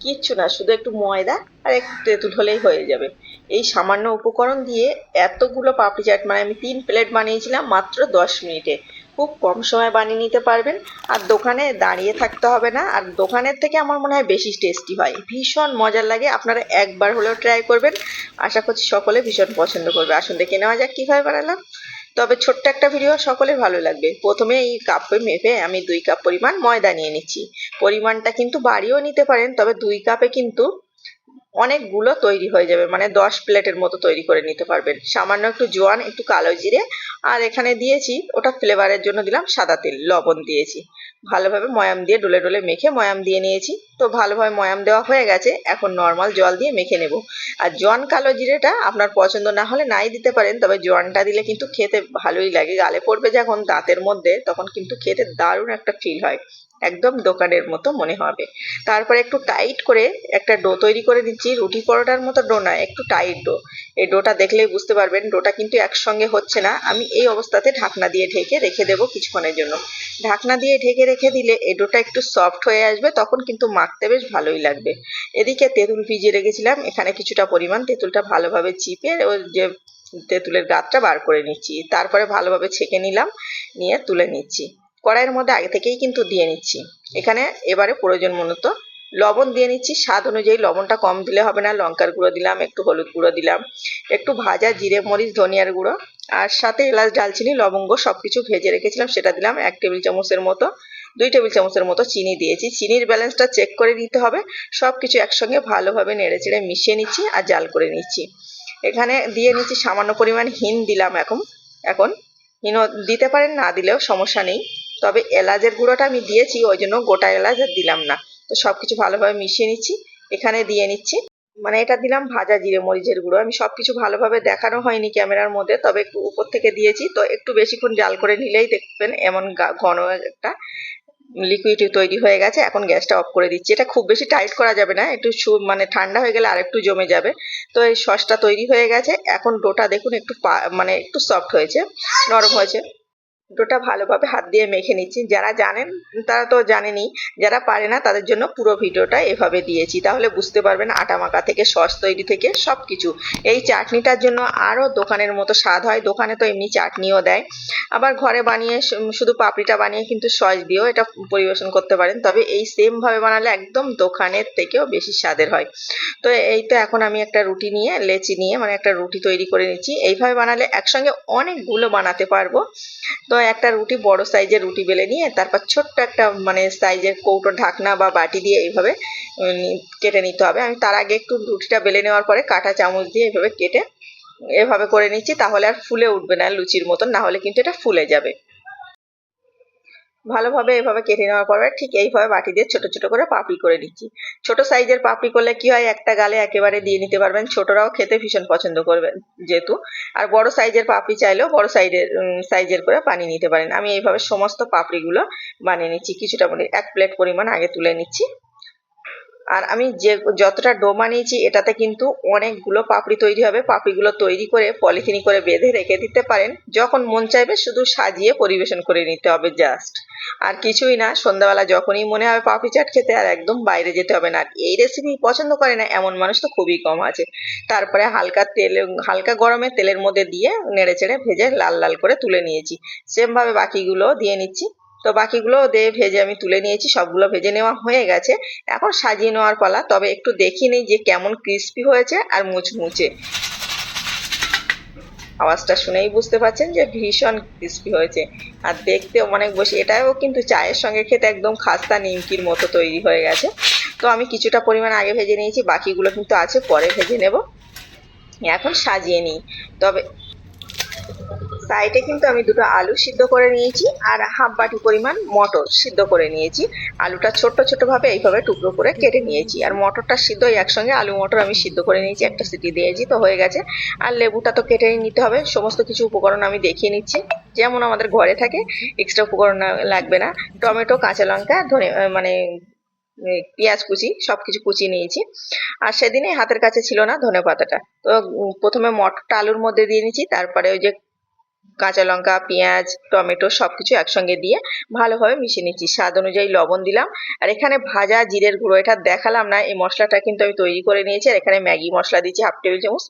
কিচ্ছু না, শুধু একটু ময়দা আর একটু তেঁতুল হলেই হয়ে যাবে। এই সামান্য উপকরণ দিয়ে এতগুলো পাপড়ি চাট মানে আমি তিন প্লেট বানিয়েছিলাম মাত্র দশ মিনিটে। খুব কম সময় বানিয়ে নিতে পারবেন। আর দোকানে দাঁড়িয়ে থাকতে হবে না। আর দোকানের থেকে আমার মনে হয় বেশি টেস্টি হয়। ভীষণ মজার লাগে। আপনারা একবার হলেও ট্রাই করবেন। আশা করছি সকলে ভীষণ পছন্দ করবে। আসুন দেখে নেওয়া যাক কীভাবে বানালাম। তবে ছোট্ট একটা ভিডিও সকলের ভালো লাগবে। প্রথমে এই কাপে মেপে আমি দুই কাপ পরিমাণ ময়দা নিয়ে নিচ্ছি। পরিমাণটা কিন্তু বাড়িয়েও নিতে পারেন, তবে দুই কাপে কিন্তু অনেকগুলো তৈরি হয়ে যাবে মানে দশ প্লেটের মতো তৈরি করে নিতে পারবেন। সামান্য একটু জোয়ান, একটু কালো জিরে, আর এখানে দিয়েছি, ওটা ফ্লেভারের জন্য দিলাম সাদা তেল, লবণ দিয়েছি। ভালোভাবে ময়াম দিয়ে ডলে ডলে মেখে ময়াম দিয়ে নিয়েছি। তো ভালোভাবে ময়াম দেওয়া হয়ে গেছে, এখন নর্মাল জল দিয়ে মেখে নেব। আর জোয়ান কালো জিরেটা আপনার পছন্দ না হলে নাই দিতে পারেন, তবে জোয়ানটা দিলে কিন্তু খেতে ভালোই লাগে। গালে পড়বে যখন দাঁতের মধ্যে, তখন কিন্তু খেতে দারুণ একটা ফিল হয়। একদম দোকানের মতো মনে হবে। তারপরে একটু টাইট করে একটা ডো তৈরি করে নিচ্ছি রুটি পরোটার মতো ডো নয়, একটু টাইট ডো এই ডোটা দেখলেই বুঝতে পারবেন ডোটা কিন্তু একসঙ্গে হচ্ছে না। আমি এই অবস্থাতে ঢাকনা দিয়ে ঢেকে রেখে দেবো কিছুক্ষণের জন্য। ঢাকনা দিয়ে ঢেকে রেখে দিলে এই ডোটা একটু সফট হয়ে আসবে, তখন কিন্তু মাখতে বেশ ভালোই লাগবে। এদিকে তেঁতুল ভিজিয়ে রেখেছিলাম, এখানে কিছুটা পরিমাণ তেঁতুলটা ভালোভাবে চিপে ওই যে তেঁতুলের গাছটা বার করে নিচ্ছি। তারপরে ভালোভাবে ছেঁকে নিলাম, নিয়ে তুলে নিচ্ছি। কড়াইয়ের মধ্যে আগে থেকেই কিন্তু দিয়ে নিচ্ছি। এখানে এবারে প্রয়োজন মতো লবণ দিয়ে নিচ্ছি। স্বাদ অনুযায়ী লবণটা কম দিলে হবে না। লঙ্কার গুঁড়ো দিলাম, একটু হলুদ গুঁড়ো দিলাম, একটু ভাজা জিরে, মরিচ, ধনিয়ার গুঁড়ো, আর সাথে এলাচ, ডালচিনি, লবঙ্গ সব কিছু ভেজে রেখেছিলাম। সেটা দিলাম এক টেবিল চামচের মতো, দুই টেবিল চামচের মতো চিনি দিয়েছি। চিনির ব্যালেন্সটা চেক করে নিতে হবে। সব কিছু একসঙ্গে ভালোভাবে নেড়ে চেড়ে মিশিয়ে নিচ্ছি আর জাল করে নিচ্ছি। এখানে দিয়ে নিচ্ছি সামান্য পরিমাণ হিন দিলাম এখন। এখন হিনও দিতে পারেন, না দিলেও সমস্যা নেই। তবে এলাচের গুঁড়োটা আমি দিয়েছি, ওই জন্য গোটা এলাচ আর দিলাম না। তো সব কিছু ভালোভাবে মিশিয়ে নিচ্ছি, এখানে দিয়ে নিচ্ছি। মানে এটা দিলাম ভাজা জিরে মরিচের গুঁড়ো। আমি সব কিছু ভালোভাবে দেখানো হয়নি ক্যামেরার মধ্যে, তবে একটু উপর থেকে দিয়েছি। তো একটু বেশিক্ষণ জাল করে নিলেই দেখবেন এমন ঘন একটা লিকুইড তৈরি হয়ে গেছে। এখন গ্যাসটা অফ করে দিচ্ছি। এটা খুব বেশি টাইট করা যাবে না, একটু মানে ঠান্ডা হয়ে গেলে আর একটু জমে যাবে। তো এই সসটা তৈরি হয়ে গেছে। এখন ডোটা দেখুন একটু মানে একটু সফট হয়েছে, নরম হয়েছে। ডোটা ভালোভাবে হাত দিয়ে মেখে নিচ্ছি। যারা জানেন, তারা তো জানেনি, যারা পারে না তাদের জন্য পুরো ভিডিওটা এভাবে দিয়েছি। তাহলে বুঝতে পারবেন আটা মাখা থেকে, সস তৈরি থেকে সব কিছু এই চাটনিটার জন্য আরও দোকানের মতো স্বাদ হয়। দোকানে তো এমনি চাটনিও দেয়। আবার ঘরে বানিয়ে শুধু পাপড়িটা বানিয়ে কিন্তু সস দিয়েও এটা পরিবেশন করতে পারেন। তবে এই সেমভাবে বানালে একদম দোকানের থেকেও বেশি স্বাদের হয়। তো এই তো এখন আমি একটা রুটি নিয়ে, লেচি নিয়ে মানে একটা রুটি তৈরি করে নিচ্ছি। এইভাবে বানালে একসঙ্গে অনেকগুলো বানাতে পারব। তো একটা রুটি, বড় সাইজের রুটি বেলে নিয়ে তারপর ছোট্ট একটা মানে সাইজের কৌটো, ঢাকনা বা বাটি দিয়ে এইভাবে কেটে নিতে হবে। আমি তার আগে একটু রুটিটা বেলে নেওয়ার পরে কাটা চামচ দিয়ে এইভাবে কেটে, এভাবে করে নিচ্ছি, তাহলে আর ফুলে উঠবে না, লুচির মতন না হলে কিন্তু এটা ফুলে যাবে। ভালোভাবে এভাবে কেটে নেওয়ার পরে ঠিক এইভাবে বাটি দিয়ে ছোট ছোট করে পাপড়ি করে নিচ্ছি। ছোট সাইজের পাপড়ি করলে কি হয়, একটা গালে একেবারে দিয়ে নিতে পারবেন। ছোটরাও খেতে ভীষণ পছন্দ করবেন যেহেতু। আর বড় সাইজের পাপড়ি চাইলেও বড় সাইজের সাইজের করে বানিয়ে নিতে পারেন। আমি এইভাবে সমস্ত পাপড়িগুলো বানিয়ে নিচ্ছি, কিছুটা মানে এক প্লেট পরিমাণ আগে তুলে নিচ্ছি। আর আমি যে যতটা ডো বানিয়েছি এটাতে কিন্তু অনেকগুলো পাপড়ি তৈরি হবে। পাপড়িগুলো তৈরি করে পলিথিনি করে বেঁধে রেখে দিতে পারেন। যখন মন চাইবে, শুধু সাজিয়ে পরিবেশন করে নিতে হবে জাস্ট আর কিছুই না, সন্ধ্যাবেলা যখনই মনে হবে পাপড়ি চাট খেতে, আর একদম বাইরে যেতে হবে না। এই রেসিপি পছন্দ করে না, এমন মানুষ তো খুবই কম আছে। তারপরে হালকা তেল, হালকা গরমে তেলের মধ্যে দিয়ে নেড়ে চেড়ে ভেজে লাল লাল করে তুলে নিয়েছি। সেমভাবে বাকিগুলো দিয়ে নিচ্ছি। তো বাকিগুলো দিয়ে ভেজে আমি তুলে নিয়েছি, সবগুলো ভেজে নেওয়া হয়ে গেছে। এখন সাজিয়ে নেওয়ার পালা, তবে একটু দেখি নেই যে কেমন ক্রিস্পি হয়েছে আর মুচমুচে। আওয়াজটা শুনেই বুঝতে পারছেন যে ভীষণ ক্রিস্পি হয়েছে। আর দেখতে অনেক বসে এটাও কিন্তু চায়ের সঙ্গে খেতে একদম খাস্তা নিমকির মতো তৈরি হয়ে গেছে। তো আমি কিছুটা পরিমাণ আগে ভেজে নিয়েছি, বাকিগুলো কিন্তু আছে, পরে ভেজে নেব। এখন সাজিয়ে নিই। তবে সাইডে কিন্তু আমি দুটো আলু সিদ্ধ করে নিয়েছি আর হাফ বাটি পরিমাণ মটর সিদ্ধ করে নিয়েছি। আলুটা ছোট্ট ছোট্টভাবে এইভাবে টুকরো করে কেটে নিয়েছি। আর মটরটা সিদ্ধ একসঙ্গে। আলু, মটর আমি সিদ্ধ করে নিয়েছি। একটা সিটি দিয়েছি তো হয়ে গেছে। আর লেবুটা তো কেটে নিতে হবে। সমস্ত কিছু উপকরণ আমি দেখিয়ে নিচ্ছি। যেমন আমাদের ঘরে থাকে এক্সট্রা উপকরণ লাগবে না। টমেটো, কাঁচা লঙ্কা, ধনে মানে পেঁয়াজ কুচি সব কিছু কুচিয়ে নিয়েছি। আর সেদিনে হাতের কাছে ছিল না ধনে পাতাটা তো প্রথমে মটরটা আলুর মধ্যে দিয়ে নিয়েছি তারপরে ওই যে কাঁচা লঙ্কা, পেঁয়াজ, টমেটো সবকিছু একসঙ্গে দিয়ে ভালোভাবে মিশিয়ে নিচ্ছি। স্বাদ অনুযায়ী লবণ দিলাম। আর এখানে ভাজা জিরের গুঁড়ো, এটা দেখালাম না, এই মশলাটা কিন্তু আমি তৈরি করে নিয়েছি। আর এখানে ম্যাগি মশলা দিচ্ছি হাফ টেবিল চামচ।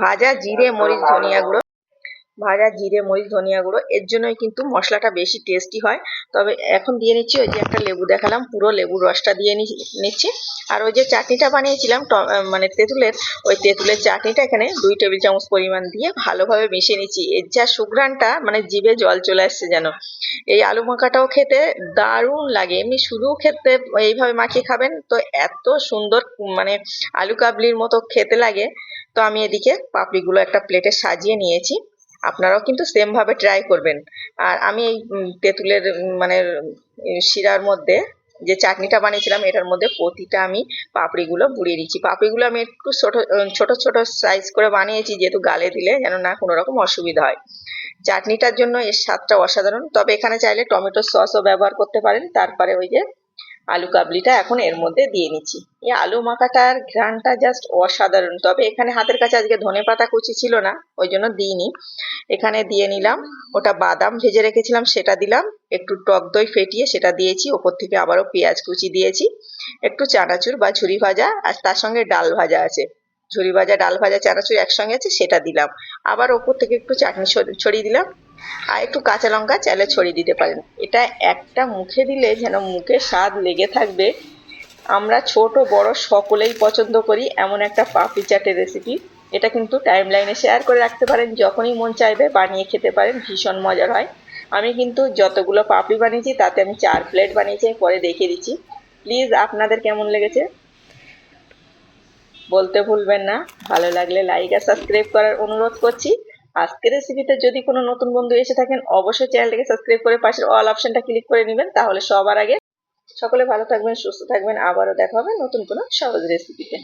ভাজা জিরে, মরিচ, ধনিয়া গুঁড়ো। ভাজা জিরে, মরিচ, ধনিয়া গুঁড়ো, এর জন্যই কিন্তু মশলাটা বেশি টেস্টি হয়। তবে এখন দিয়ে নিচ্ছি ওই যে একটা লেবু দেখালাম, পুরো লেবুর রসটা দিয়ে নিচ্ছি। আর ওই যে চাটনিটা বানিয়েছিলাম মানে তেঁতুলের, ওই তেঁতুলের চাটনিটা এখানে দুই টেবিল চামচ পরিমাণ দিয়ে ভালোভাবে মিশিয়ে নিচ্ছি। এর যা সুঘ্রাণটা মানে জিভে জল চলে আসছে যেন। এই আলু মাখাটাও খেতে দারুণ লাগে। এমনি শুধু খেতে এইভাবে মাখিয়ে খাবেন, তো এত সুন্দর মানে আলু কাবলির মতো খেতে লাগে। তো আমি এদিকে পাপড়িগুলো একটা প্লেটে সাজিয়ে নিয়েছি। আপনারাও কিন্তু সেম ভাবে ট্রাই করবেন। আর আমি এই তেঁতুলের মানে শিরার মধ্যে যে চাটনিটা বানিয়েছিলাম, এটার মধ্যে প্রতিটা আমি পাপড়িগুলো বুড়িয়ে দিচ্ছি। পাপড়িগুলো আমি একটু ছোট ছোট ছোট সাইজ করে বানিয়েছি, যেহেতু গালে দিলে যেন না কোনো রকম অসুবিধা হয়। চাটনিটার জন্য এর স্বাদটা অসাধারণ। তবে এখানে চাইলে টমেটো সসও ব্যবহার করতে পারেন। তারপরে ওই যে আলু কাবলিটা এখন এর মধ্যে দিয়ে নিচ্ছি। এই আলু মাখাটার ঘ্রাণটা জাস্ট অসাধারণ। তবে এখানে হাতের কাছে আজকে ধনে পাতা কুচি ছিল না, ওই জন্য দিইনি। এখানে দিয়ে নিলাম ওটা বাদাম ভেজে রেখেছিলাম, সেটা দিলাম। একটু টক দই ফেটিয়ে সেটা দিয়েছি, ওপর থেকে আবারও পেঁয়াজ কুচি দিয়েছি। একটু চানাচুর বা ঝুরি ভাজা, আর তার সঙ্গে ডাল ভাজা আছে। ঝুরি ভাজা, ডাল ভাজা, চানাচুর একসঙ্গে আছে, সেটা দিলাম। আবার ওপর থেকে একটু চাটনি ছড়িয়ে দিলাম। আর একটু কাঁচা লঙ্কা চাইলে ছড়িয়ে দিতে পারেন। এটা একটা মুখে দিলে যেন মুখে স্বাদ লেগে থাকবে। আমরা ছোট, বড় সকলেই পছন্দ করি এমন একটা পাপড়ি চাটের রেসিপি এটা কিন্তু টাইম লাইনে শেয়ার করে রাখতে পারেন। যখনই মন চাইবে বানিয়ে খেতে পারেন, ভীষণ মজার হয়। আমি কিন্তু যতগুলো পাপড়ি বানিয়েছি, তাতে আমি চার প্লেট বানিয়েছি পরে দেখিয়ে দিচ্ছি। প্লিজ আপনাদের কেমন লেগেছে? বলতে ভুলবেন না। ভালো লাগলে লাইক আর সাবস্ক্রাইব করার অনুরোধ করছি। আজকের রেসিপিতে যদি কোনো নতুন বন্ধু এসে থাকেন, অবশ্যই চ্যানেলটাকে সাবস্ক্রাইব করে পাশের অল অপশনটা ক্লিক করে নেবেন, তাহলে সবার আগে সকলে ভালো থাকবেন, সুস্থ থাকবেন, আবারও দেখা হবে নতুন কোনো সহজ রেসিপিতে